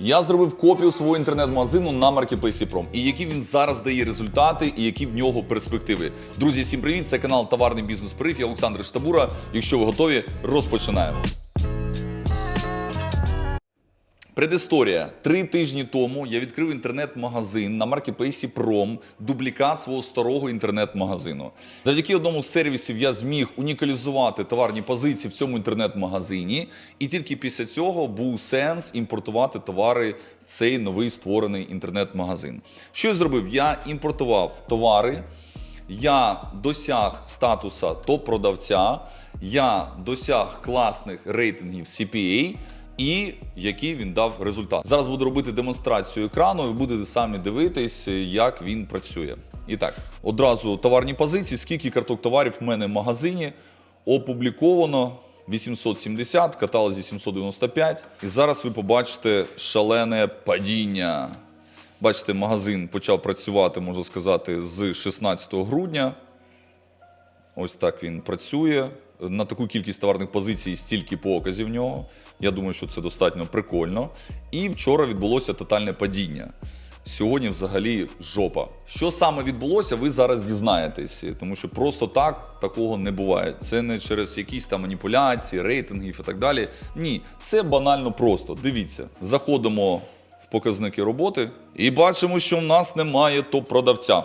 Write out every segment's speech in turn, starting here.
Я зробив копію свого інтернет-магазину на маркетплейсі Пром. І які він зараз дає результати, і які в нього перспективи. Друзі, всім привіт! Це канал Товарний бізнес Прив. Я Олександр Штабура. Якщо ви готові, розпочинаємо. Предісторія. Три тижні тому я відкрив інтернет-магазин на маркетплейсі Пром, дублікат свого старого інтернет-магазину. Завдяки одному з сервісів я зміг унікалізувати товарні позиції в цьому інтернет-магазині, і тільки після цього був сенс імпортувати товари в цей новий створений інтернет-магазин. Що я зробив? Я імпортував товари. Я досяг статуса топ-продавця, я досяг класних рейтингів CPA, і який він дав результат. Зараз буду робити демонстрацію екрану, і будете самі дивитись, як він працює. І так, одразу товарні позиції, скільки карток товарів в мене в магазині опубліковано. 870, в каталозі 795. І зараз ви побачите шалене падіння. Бачите, магазин почав працювати, можна сказати, з 16 грудня. Ось так він працює. На таку кількість товарних позицій стільки показів в нього. Я думаю, що це достатньо прикольно. І вчора відбулося тотальне падіння. Сьогодні взагалі жопа. Що саме відбулося, ви зараз дізнаєтесь, тому що просто так такого не буває. Це не через якісь там маніпуляції, рейтингів і так далі. Ні, це банально просто. Дивіться, заходимо в показники роботи і бачимо, що в нас немає топ-продавця.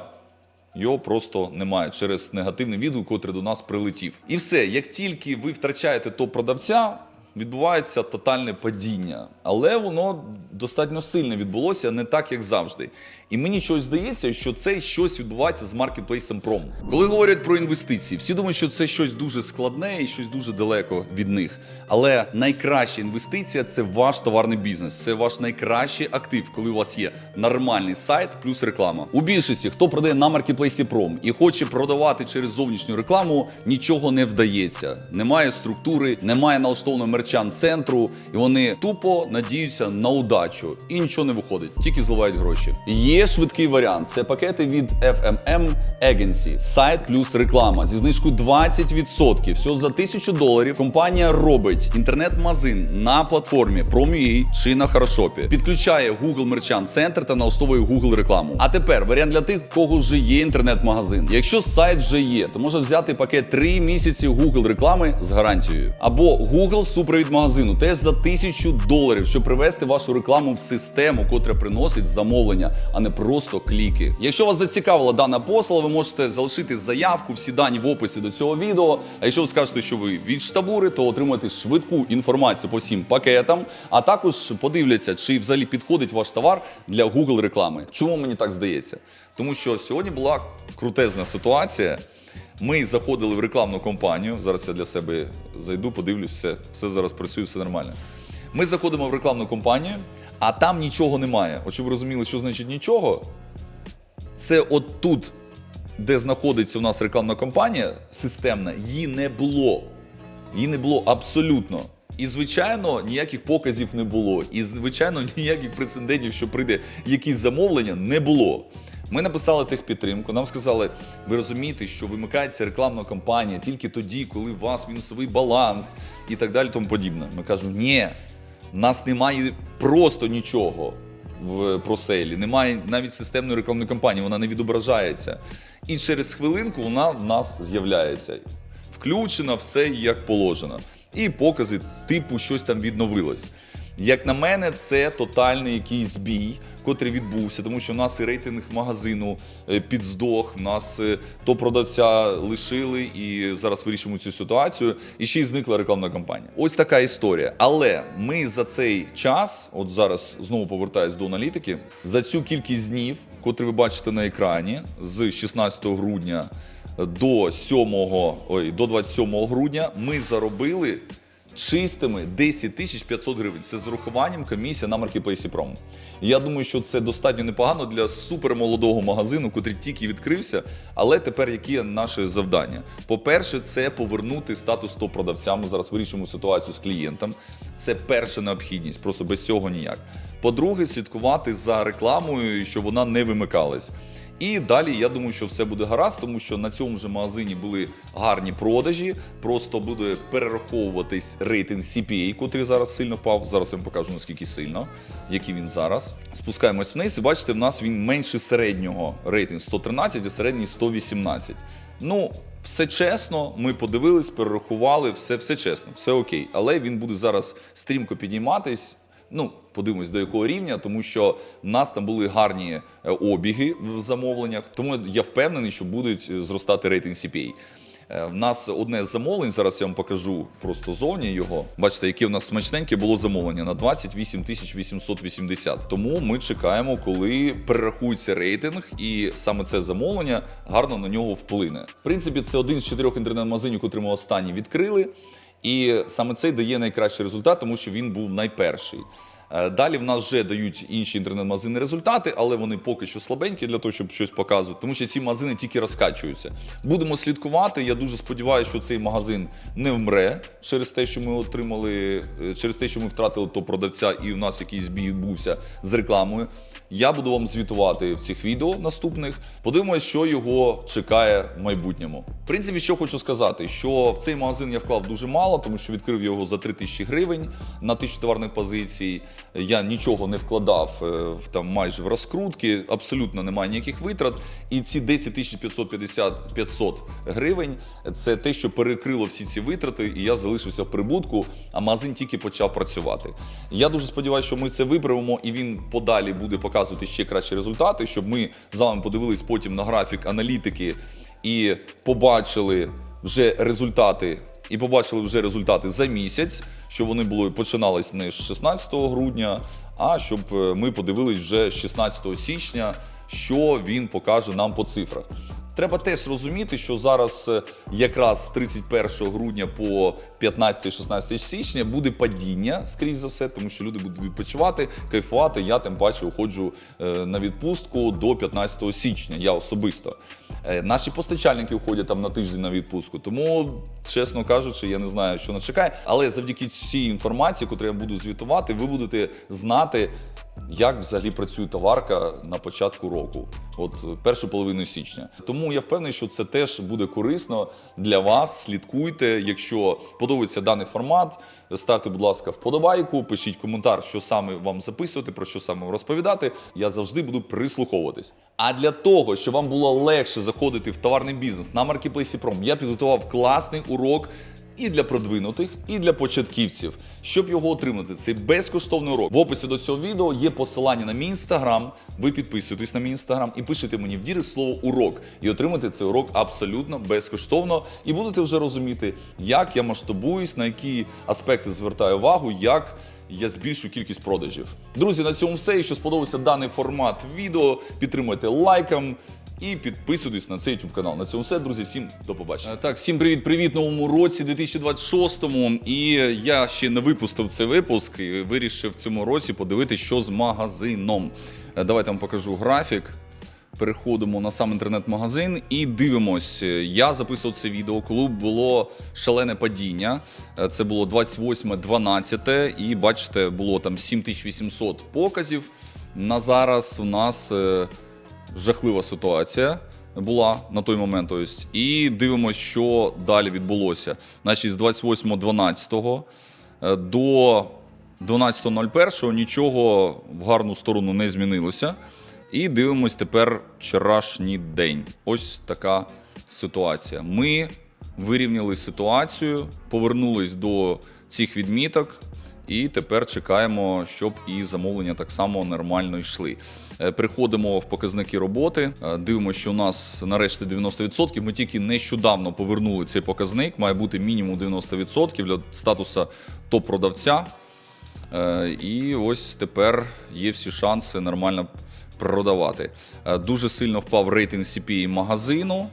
Його просто немає через негативний відгук, котрий до нас прилетів. І все, як тільки ви втрачаєте топ-продавця, відбувається тотальне падіння. Але воно достатньо сильно відбулося, не так, як завжди. І мені щось здається, що це щось відбувається з маркетплейсом Пром. Коли говорять про інвестиції, всі думають, що це щось дуже складне і щось дуже далеко від них. Але найкраща інвестиція це ваш товарний бізнес, це ваш найкращий актив, коли у вас є нормальний сайт плюс реклама. У більшості, хто продає на маркетплейсі Пром і хоче продавати через зовнішню рекламу, нічого не вдається. Немає структури, немає налаштованого мерчант центру, і вони тупо надіються на удачу і нічого не виходить, тільки зливають гроші. Є швидкий варіант. Це пакети від FMM Agency. сайт плюс реклама зі знижкою 20%. Всього за 1000 доларів. Компанія робить інтернет-магазин на платформі Prom.ua чи на Хорошопі. Підключає Google Merchant Center та налаштовує Google рекламу. А тепер варіант для тих, у кого вже є інтернет-магазин. Якщо сайт вже є, то можна взяти пакет 3 місяці Google реклами з гарантією. Або Google супровід магазину теж за 1000 доларів, щоб привести вашу рекламу в систему, котра приносить замовлення, а не просто кліки. Якщо вас зацікавила дана послуга, ви можете залишити заявку, всі дані в описі до цього відео. А якщо ви скажете, що ви від штабури, то отримаєте швидку інформацію по всім пакетам, а також подивляться, чи взагалі підходить ваш товар для Google реклами. Чому мені так здається? Тому що сьогодні була крутезна ситуація. Ми заходили в рекламну кампанію. Зараз я для себе зайду, подивлюсь, все, все зараз працює, все нормально. Ми заходимо в рекламну кампанію, а там нічого немає. От щоб ви розуміли, що значить нічого. Це от тут, де знаходиться у нас рекламна кампанія системна, її не було. Її не було абсолютно. І, звичайно, ніяких показів не було. І, звичайно, ніяких прецедентів, що прийде якісь замовлення, не було. Ми написали техпідтримку, нам сказали, ви розумієте, що вимикається рекламна кампанія тільки тоді, коли у вас мінусовий баланс і так далі, тому подібне. Ми кажемо, ні, в нас немає просто нічого в просейлі, немає навіть системної рекламної кампанії, вона не відображається. І через хвилинку вона в нас з'являється. Включено все як положено. І покази, типу, щось там відновилось. Як на мене, це тотальний якийсь збій, котрий відбувся, тому що в нас і рейтинг магазину е, підздох, в нас е, то продавця лишили і зараз вирішимо цю ситуацію. І ще й зникла рекламна кампанія. Ось така історія. Але ми за цей час, от зараз знову повертаюсь до аналітики, за цю кількість днів, котрі ви бачите на екрані, з 16 грудня до 7, ой, до 27 грудня, ми заробили чистими 10 тисяч 500 гривень. Це з урахуванням комісія на маркетплейсі Пром. Я думаю, що це достатньо непогано для супермолодого магазину, котрий тільки відкрився. Але тепер які наші завдання? По-перше, це повернути статус топ-продавця. Ми зараз вирішимо ситуацію з клієнтом. Це перша необхідність, просто без цього ніяк. По-друге, слідкувати за рекламою, щоб вона не вимикалась. І далі я думаю, що все буде гаразд, тому що на цьому ж магазині були гарні продажі. Просто буде перераховуватись рейтинг CPA, котрий зараз сильно впав. Зараз я вам покажу наскільки сильно, який він зараз. Спускаємось вниз, і бачите, в нас він менше середнього рейтинг 113, а середній 118. Ну, все чесно, ми подивились, перерахували, все, все чесно, все окей. Але він буде зараз стрімко підійматись. Ну, подивимось до якого рівня, тому що в нас там були гарні е, обіги в замовленнях. Тому я впевнений, що будуть е, зростати рейтинг CPA. Е, В нас одне з замовлень, зараз я вам покажу просто зовні його. Бачите, яке в нас смачненьке було замовлення на 28 тисяч 880. Тому ми чекаємо, коли перерахується рейтинг, і саме це замовлення гарно на нього вплине. В принципі, це один з чотирьох інтернет-магазинів, котрі ми останні відкрили. І саме цей дає найкращий результат, тому що він був найперший. Е, Далі в нас вже дають інші інтернет-магазини результати, але вони поки що слабенькі для того, щоб щось показувати, тому що ці магазини тільки розкачуються. Будемо слідкувати. Я дуже сподіваюся, що цей магазин не вмре через те, що ми отримали, е, через те, що ми втратили того продавця, і у нас якийсь бій відбувся з рекламою. Я буду вам звітувати в цих відео наступних. Подивимось, що його чекає в майбутньому. В принципі, що хочу сказати, що в цей магазин я вклав дуже мало, тому що відкрив його за 3 тисячі гривень на тисячу товарних позицій. Я нічого не вкладав е, в там майже в розкрутки, абсолютно немає ніяких витрат. І ці 10 тисяч 550 500 гривень це те, що перекрило всі ці витрати, і я залишився в прибутку, а магазин тільки почав працювати. Я дуже сподіваюся, що ми це виправимо, і він подалі буде показувати ще кращі результати, щоб ми з вами подивились потім на графік аналітики і побачили вже результати. І побачили вже результати за місяць, що вони були починались не з 16 грудня, а щоб е, ми подивились вже з 16 січня, що він покаже нам по цифрах. Треба теж розуміти, що зараз е, якраз з 31 грудня по 15-16 січня буде падіння, скрізь за все, тому що люди будуть відпочивати, кайфувати. Я тим паче уходжу е, на відпустку до 15 січня. Я особисто. Наші постачальники входять там на тиждень на відпустку. Тому, чесно кажучи, я не знаю, що нас чекає. Але завдяки цій інформації, яку я буду звітувати, ви будете знати, як взагалі працює товарка на початку року, от першу половину січня. Тому я впевнений, що це теж буде корисно для вас. Слідкуйте. Якщо подобається даний формат, ставте, будь ласка, вподобайку, пишіть коментар, що саме вам записувати, про що саме розповідати. Я завжди буду прислуховуватись. А для того, щоб вам було легше заходити в товарний бізнес на маркетплейсі Пром, я підготував класний урок і для продвинутих, і для початківців. Щоб його отримати, цей безкоштовний урок. В описі до цього відео є посилання на мій інстаграм. Ви підписуєтесь на мій інстаграм і пишете мені в дірек слово урок і отримати цей урок абсолютно безкоштовно. І будете вже розуміти, як я масштабуюсь, на які аспекти звертаю увагу, як. Я збільшую кількість продажів. Друзі, на цьому все. Якщо сподобався даний формат відео, підтримуйте лайком і підписуйтесь на цей YouTube канал. На цьому все, друзі. Всім до побачення. Так, всім привіт, привіт новому році 2026-му. І я ще не випустив цей випуск і вирішив в цьому році подивитися, що з магазином. Е, Давайте вам покажу графік. Переходимо на сам інтернет-магазин і дивимось. Я записував це відео, коли було шалене падіння. Е, Це було 28.12, і бачите, було там 7800 показів. На зараз у нас е, жахлива ситуація була на той момент. Тобто, і дивимось, що далі відбулося. Значить, з 28.12 е, до 12.01 нічого в гарну сторону не змінилося. І дивимось тепер вчорашній день. Ось така ситуація. Ми вирівняли ситуацію, повернулись до цих відміток. І тепер чекаємо, щоб і замовлення так само нормально йшли. Е, Приходимо в показники роботи, е, дивимося, що у нас нарешті 90%. Ми тільки нещодавно повернули цей показник. Має бути мінімум 90% для статусу топ-продавця. Е, І ось тепер є всі шанси нормально продавати. Дуже сильно впав рейтинг CPA магазину.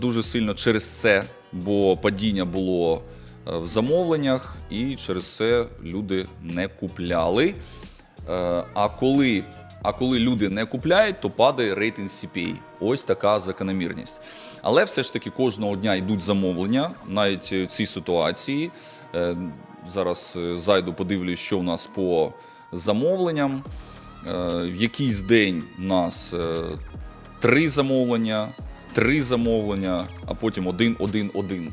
Дуже сильно через це, бо падіння було в замовленнях, і через це люди не купляли. Е, А коли, а коли люди не купляють, то падає рейтинг CPA. Ось така закономірність. Але все ж таки кожного дня йдуть замовлення, навіть в цій ситуації. Е, Зараз е, зайду, подивлюсь, що у нас по замовленням. Е, В якийсь день у нас е, три замовлення, три замовлення, а потім один, один, один.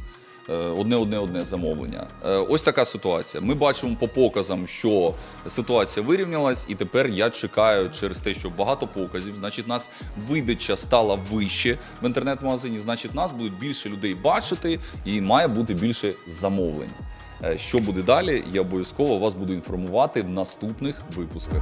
Е, Одне, одне, одне замовлення. Е, Ось така ситуація. Ми бачимо по показам, що ситуація вирівнялась, і тепер я чекаю через те, що багато показів. Значить, нас видача стала вище в інтернет-магазині. Значить, нас будуть більше людей бачити, і має бути більше замовлень. Е, Що буде далі? Я обов'язково вас буду інформувати в наступних випусках.